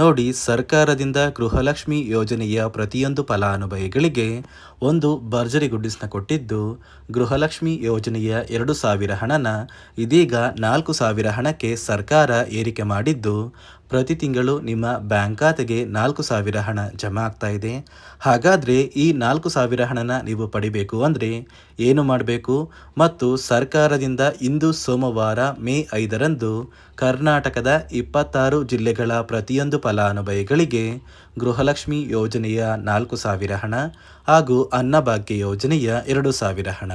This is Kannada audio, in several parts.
ನೋಡಿ, ಸರ್ಕಾರದಿಂದ ಗೃಹಲಕ್ಷ್ಮಿ ಯೋಜನೆಯ ಪ್ರತಿಯೊಂದು ಫಲಾನುಭವಿಗಳಿಗೆ ಒಂದು ಭರ್ಜರಿ ಗುಡ್ಡಿಸ್ನ ಕೊಟ್ಟಿದ್ದು, ಗೃಹಲಕ್ಷ್ಮಿ ಯೋಜನೆಯ ಎರಡು ಸಾವಿರ ಹಣನ ಇದೀಗ ನಾಲ್ಕು ಸಾವಿರ ಹಣಕ್ಕೆ ಸರ್ಕಾರ ಏರಿಕೆ ಮಾಡಿದ್ದು, ಪ್ರತಿ ತಿಂಗಳು ನಿಮ್ಮ ಬ್ಯಾಂಕ್ ಖಾತೆಗೆ ನಾಲ್ಕು ಸಾವಿರ ಹಣ ಜಮಾ ಆಗ್ತಾ ಇದೆ. ಹಾಗಾದರೆ ಈ ನಾಲ್ಕು ಸಾವಿರ ಹಣನ ನೀವು ಪಡಿಬೇಕು ಅಂದರೆ ಏನು ಮಾಡಬೇಕು? ಮತ್ತು ಸರ್ಕಾರದಿಂದ ಇಂದು ಸೋಮವಾರ ಮೇ ಐದರಂದು ಕರ್ನಾಟಕದ ಇಪ್ಪತ್ತಾರು ಜಿಲ್ಲೆಗಳ ಪ್ರತಿಯೊಂದು ಫಲಾನುಭವಿಗಳಿಗೆ ಗೃಹಲಕ್ಷ್ಮಿ ಯೋಜನೆಯ ನಾಲ್ಕು ಸಾವಿರ ಹಣ ಹಾಗೂ ಅನ್ನಭಾಗ್ಯ ಯೋಜನೆಯ ಎರಡು ಸಾವಿರ ಹಣ.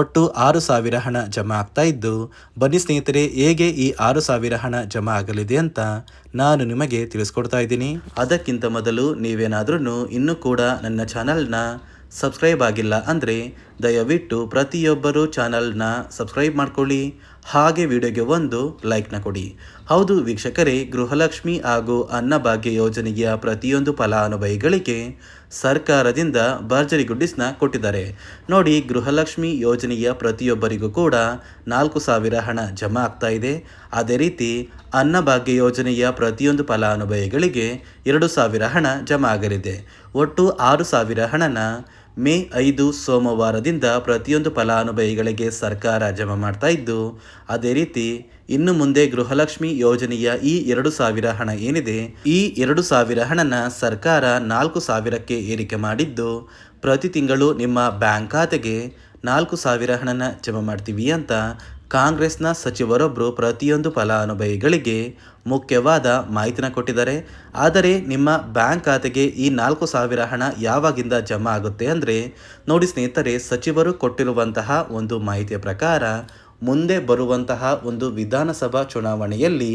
ಒಟ್ಟು ಆರು ಸಾವಿರ ಹಣ ಜಮಾ ಆಗ್ತಾ ಇದ್ದು, ಬನ್ನಿ ಸ್ನೇಹಿತರೆ, ಹೇಗೆ ಈ ಆರು ಸಾವಿರ ಹಣ ಜಮಾ ಆಗಲಿದೆ ಅಂತ ನಾನು ನಿಮಗೆ ತಿಳಿಸ್ಕೊಡ್ತಾ ಇದ್ದೀನಿ. ಅದಕ್ಕಿಂತ ಮೊದಲು ನೀವೇನಾದ್ರೂ ಇನ್ನೂ ಕೂಡ ನನ್ನ ಚಾನಲ್ನ ಸಬ್ಸ್ಕ್ರೈಬ್ ಆಗಿಲ್ಲ ಅಂದರೆ ದಯವಿಟ್ಟು ಪ್ರತಿಯೊಬ್ಬರು ಚಾನಲ್ನ ಸಬ್ಸ್ಕ್ರೈಬ್ ಮಾಡ್ಕೊಳ್ಳಿ. ಹಾಗೆ ವಿಡಿಯೋಗೆ ಒಂದು ಲೈಕ್ನ ಕೊಡಿ. ಹೌದು ವೀಕ್ಷಕರೇ, ಗೃಹಲಕ್ಷ್ಮಿ ಹಾಗೂ ಅನ್ನಭಾಗ್ಯ ಯೋಜನೆಯ ಪ್ರತಿಯೊಂದು ಫಲಾನುಭವಿಗಳಿಗೆ ಸರ್ಕಾರದಿಂದ ಭರ್ಜರಿ ಗುಡ್ಡಿಸ್ನ ಕೊಟ್ಟಿದ್ದಾರೆ. ನೋಡಿ, ಗೃಹಲಕ್ಷ್ಮಿ ಯೋಜನೆಯ ಪ್ರತಿಯೊಬ್ಬರಿಗೂ ಕೂಡ ನಾಲ್ಕು ಸಾವಿರ ಹಣ ಜಮಾ ಆಗ್ತಾ ಇದೆ. ಅದೇ ರೀತಿ ಅನ್ನಭಾಗ್ಯ ಯೋಜನೆಯ ಪ್ರತಿಯೊಂದು ಫಲಾನುಭವಿಗಳಿಗೆ ಎರಡು ಸಾವಿರ ಹಣ ಜಮಾ ಆಗಲಿದೆ. ಒಟ್ಟು ಆರು ಸಾವಿರ ಹಣನ ಮೇ ಐದು ಸೋಮವಾರದಿಂದ ಪ್ರತಿಯೊಂದು ಫಲಾನುಭವಿಗಳಿಗೆ ಸರ್ಕಾರ ಜಮಾ ಮಾಡ್ತಾ ಇದ್ದು, ಅದೇ ರೀತಿ ಇನ್ನು ಮುಂದೆ ಗೃಹಲಕ್ಷ್ಮಿ ಯೋಜನೆಯ ಈ ಎರಡು ಸಾವಿರ ಹಣ ಏನಿದೆ, ಈ ಎರಡು ಸಾವಿರ ಹಣನ ಸರ್ಕಾರ ನಾಲ್ಕು ಸಾವಿರಕ್ಕೆ ಏರಿಕೆ ಮಾಡಿದ್ದು, ಪ್ರತಿ ತಿಂಗಳು ನಿಮ್ಮ ಬ್ಯಾಂಕ್ ಖಾತೆಗೆ ನಾಲ್ಕು ಸಾವಿರ ಹಣನ ಜಮಾ ಮಾಡ್ತೀವಿ ಅಂತ ಕಾಂಗ್ರೆಸ್ನ ಸಚಿವರೊಬ್ಬರು ಪ್ರತಿಯೊಂದು ಫಲಾನುಭವಿಗಳಿಗೆ ಮುಖ್ಯವಾದ ಮಾಹಿತಿನ ಕೊಟ್ಟಿದ್ದಾರೆ. ಆದರೆ ನಿಮ್ಮ ಬ್ಯಾಂಕ್ ಖಾತೆಗೆ ಈ ನಾಲ್ಕು ಸಾವಿರ ಹಣ ಯಾವಾಗಿಂದ ಜಮಾ ಆಗುತ್ತೆ ಅಂದರೆ ನೋಡಿ ಸ್ನೇಹಿತರೆ, ಸಚಿವರು ಕೊಟ್ಟಿರುವಂತಹ ಒಂದು ಮಾಹಿತಿಯ ಪ್ರಕಾರ ಮುಂದೆ ಬರುವಂತಹ ಒಂದು ವಿಧಾನಸಭಾ ಚುನಾವಣೆಯಲ್ಲಿ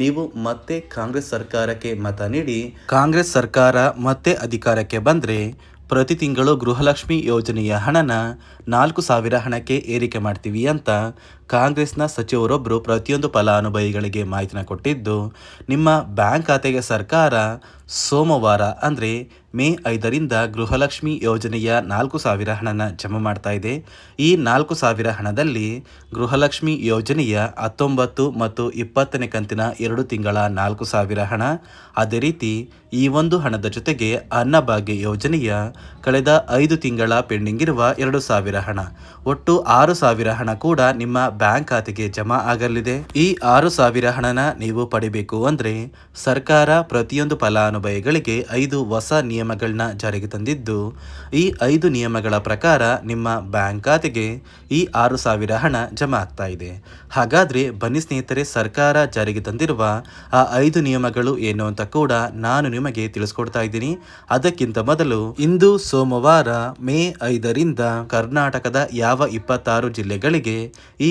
ನೀವು ಮತ್ತೆ ಕಾಂಗ್ರೆಸ್ ಸರ್ಕಾರಕ್ಕೆ ಮತ ನೀಡಿ, ಕಾಂಗ್ರೆಸ್ ಸರ್ಕಾರ ಮತ್ತೆ ಅಧಿಕಾರಕ್ಕೆ ಬಂದರೆ ಪ್ರತಿ ತಿಂಗಳು ಗೃಹಲಕ್ಷ್ಮಿ ಯೋಜನೆಯ ಹಣನ ನಾಲ್ಕು ಸಾವಿರ ಹಣಕ್ಕೆ ಏರಿಕೆ ಮಾಡ್ತೀವಿ ಅಂತ ಕಾಂಗ್ರೆಸ್ನ ಸಚಿವರೊಬ್ಬರು ಪ್ರತಿಯೊಂದು ಫಲಾನುಭವಿಗಳಿಗೆ ಮಾಹಿತಿನ ಕೊಟ್ಟಿದ್ದು, ನಿಮ್ಮ ಬ್ಯಾಂಕ್ ಖಾತೆಗೆ ಸರ್ಕಾರ ಸೋಮವಾರ, ಅಂದರೆ ಮೇ ಐದರಿಂದ ಗೃಹಲಕ್ಷ್ಮಿ ಯೋಜನೆಯ ನಾಲ್ಕು ಸಾವಿರ ಹಣನ ಜಮಾ ಮಾಡ್ತಾ ಇದೆ. ಈ ನಾಲ್ಕು ಸಾವಿರ ಹಣದಲ್ಲಿ ಗೃಹಲಕ್ಷ್ಮಿ ಯೋಜನೆಯ ಹತ್ತೊಂಬತ್ತು ಮತ್ತು ಇಪ್ಪತ್ತನೇ ಕಂತಿನ ಎರಡು ತಿಂಗಳ ನಾಲ್ಕು ಸಾವಿರ ಹಣ. ಅದೇ ರೀತಿ, ಈ ಒಂದು ಹಣದ ಜೊತೆಗೆ ಅನ್ನಭಾಗ್ಯ ಯೋಜನೆಯ ಕಳೆದ ಐದು ತಿಂಗಳ ಪೆಂಡಿಂಗ್ ಇರುವ ಎರಡು ಸಾವಿರ ಹಣ. ಒಟ್ಟು ಆರು ಸಾವಿರ ಹಣ ಕೂಡ ನಿಮ್ಮ ಬ್ಯಾಂಕ್ ಖಾತೆಗೆ ಜಮಾ ಆಗಲಿದೆ. ಈ ಆರು ಸಾವಿರ ಹಣನ ನೀವು ಪಡಿಬೇಕು ಅಂದ್ರೆ ಸರ್ಕಾರ ಪ್ರತಿಯೊಂದು ಫಲಾನುಭವಿಗಳಿಗೆ ಐದು ಹೊಸ ನಿಯಮಗಳನ್ನ ಜಾರಿಗೆ ತಂದಿದ್ದು, ಈ ಐದು ನಿಯಮಗಳ ಪ್ರಕಾರ ನಿಮ್ಮ ಬ್ಯಾಂಕ್ ಖಾತೆಗೆ ಈ ಆರು ಸಾವಿರ ಹಣ ಜಮಾ ಆಗ್ತಾ ಇದೆ. ಹಾಗಾದ್ರೆ ಬನ್ನಿ ಸ್ನೇಹಿತರೆ, ಸರ್ಕಾರ ಜಾರಿಗೆ ತಂದಿರುವ ಆ ಐದು ನಿಯಮಗಳು ಏನು ಅಂತ ಕೂಡ ನಾನು ನಿಮಗೆ ತಿಳಿಸ್ಕೊಡ್ತಾ ಇದ್ದೀನಿ. ಅದಕ್ಕಿಂತ ಮೊದಲು ಇಂದು ಸೋಮವಾರ ಮೇ ಐದರಿಂದ ಕರ್ನಾಟಕದ ಯಾವ ಇಪ್ಪತ್ತಾರು ಜಿಲ್ಲೆಗಳಿಗೆ ಈ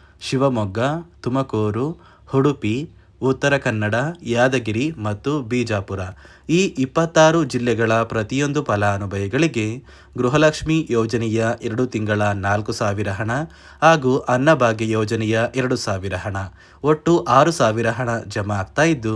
ಶಿವಮೊಗ್ಗ, ತುಮಕೂರು, ಉಡುಪಿ, ಉತ್ತರ ಕನ್ನಡ, ಯಾದಗಿರಿ ಮತ್ತು ಬಿಜಾಪುರ. ಈ ಇಪ್ಪತ್ತಾರು ಜಿಲ್ಲೆಗಳ ಪ್ರತಿಯೊಂದು ಫಲಾನುಭವಿಗಳಿಗೆ ಗೃಹಲಕ್ಷ್ಮಿ ಯೋಜನೆಯ ಎರಡು ತಿಂಗಳ ನಾಲ್ಕು ಸಾವಿರ ಹಣ ಹಾಗೂ ಅನ್ನಭಾಗ್ಯ ಯೋಜನೆಯ ಎರಡು ಸಾವಿರ ಹಣ. ಒಟ್ಟು ಆರು ಸಾವಿರ ಹಣ ಜಮಾ ಆಗ್ತಾ ಇದ್ದು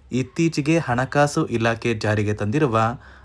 ಇತ್ತೀಚೆಗೆ ಹಣಕಾಸು ಇಲಾಖೆ ಜಾರಿಗೆ ತಂದಿರುವ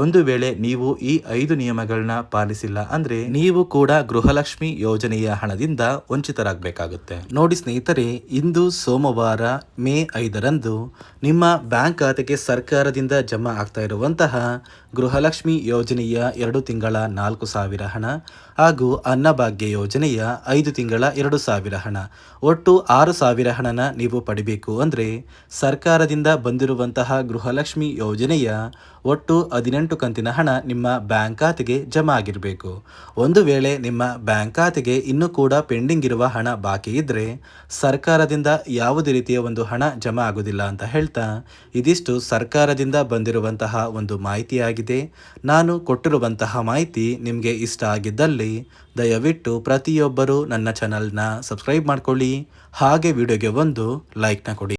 ಒಂದು ವೇಳೆ ನೀವು ಈ ಐದು ನಿಯಮಗಳನ್ನ ಪಾಲಿಸಿಲ್ಲ ಅಂದ್ರೆ ನೀವು ಕೂಡ ಗೃಹಲಕ್ಷ್ಮಿ ಯೋಜನೆಯ ಹಣದಿಂದ ವಂಚಿತರಾಗಬೇಕಾಗುತ್ತೆ. ನೋಡಿ ಸ್ನೇಹಿತರೆ, ಇಂದು ಸೋಮವಾರ ಮೇ ಐದರಂದು ನಿಮ್ಮ ಬ್ಯಾಂಕ್ ಖಾತೆಗೆ ಸರ್ಕಾರದಿಂದ ಜಮಾ ಆಗ್ತಾ ಇರುವಂತಹ ಗೃಹಲಕ್ಷ್ಮಿ ಯೋಜನೆಯ ಎರಡು ತಿಂಗಳ ನಾಲ್ಕು ಸಾವಿರ ಹಣ ಹಾಗೂ ಅನ್ನಭಾಗ್ಯ ಯೋಜನೆಯ ಐದು ತಿಂಗಳ ಎರಡು ಸಾವಿರ ಹಣ. ಒಟ್ಟು ಆರು ಸಾವಿರ ಹಣನ ನೀವು ಪಡಿಬೇಕು ಅಂದರೆ ಸರ್ಕಾರದಿಂದ ಬಂದಿರುವಂತಹ ಗೃಹಲಕ್ಷ್ಮಿ ಯೋಜನೆಯ ಒಟ್ಟು ಹದಿನೆಂಟು ಕಂತಿನ ಹಣ ನಿಮ್ಮ ಬ್ಯಾಂಕ್ ಖಾತೆಗೆ ಜಮಾ ಆಗಿರಬೇಕು. ಒಂದು ವೇಳೆ ನಿಮ್ಮ ಬ್ಯಾಂಕ್ ಖಾತೆಗೆ ಇನ್ನೂ ಕೂಡ ಪೆಂಡಿಂಗ್ ಇರುವ ಹಣ ಬಾಕಿ ಇದ್ದರೆ ಸರ್ಕಾರದಿಂದ ಯಾವುದೇ ರೀತಿಯ ಒಂದು ಹಣ ಜಮಾ ಆಗೋದಿಲ್ಲ ಅಂತ ಹೇಳ್ತಾ ಇದಿಷ್ಟು ಸರ್ಕಾರದಿಂದ ಬಂದಿರುವಂತಹ ಒಂದು ಮಾಹಿತಿಯಾಗಿದೆ. ನಾನು ಕೊಟ್ಟಿರುವಂತಹ ಮಾಹಿತಿ ನಿಮಗೆ ಇಷ್ಟ ಆಗಿದ್ದಲ್ಲಿ ದಯವಿಟ್ಟು ಪ್ರತಿಯೊಬ್ಬರು ನನ್ನ ಚಾನಲ್ನ ಸಬ್ಸ್ಕ್ರೈಬ್ ಮಾಡ್ಕೊಳ್ಳಿ. ಹಾಗೆ ವಿಡಿಯೋಗೆ ಒಂದು ಲೈಕ್ನ ಕೊಡಿ.